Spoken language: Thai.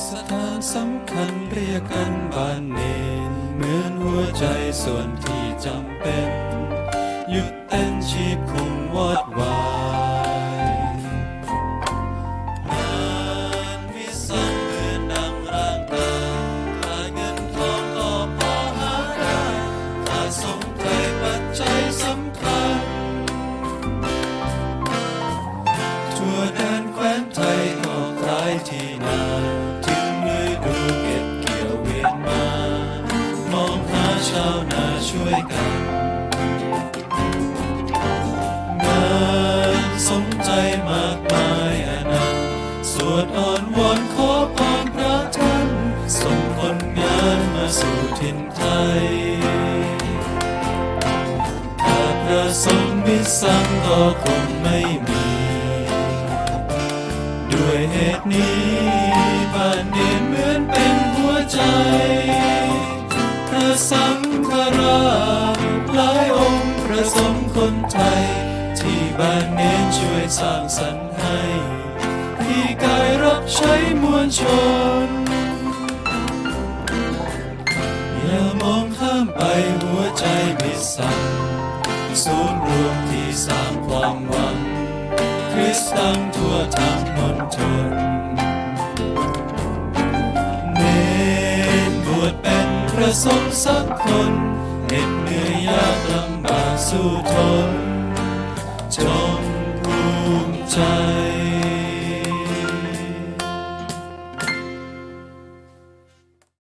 สถานสำคัญเรียกกันบ้านเนนเหมือนหัวใจส่วนที่จำเป็น หยุดเต้นชีพคงวอดวา ช่วยกัน งานสมใจมากมายอนันต์สวดอ่อนวอนขอพรพระท่านส่งคนงานมาสู่ถิ่นไทยถ้าพระสงฆ์มิสังก็คงไม่มี ด้วยเหตุนี้บ้านเด่นเหมือนเป็น คนไทย ที่บ้านเน้นช่วยสร้างสรรค์ให้ ที่กายรับใช้มวลชน อย่ามองข้ามไปหัวใจมิสั่งศูนย์รวมที่สร้างความหวัง คริสต์ตั้งทั่วทั้งมณฑลเน้นบวชเป็นพระสงฆ์สักคนเหน็ดเหนื่อยยาก สู้ทนจงภูมิใจ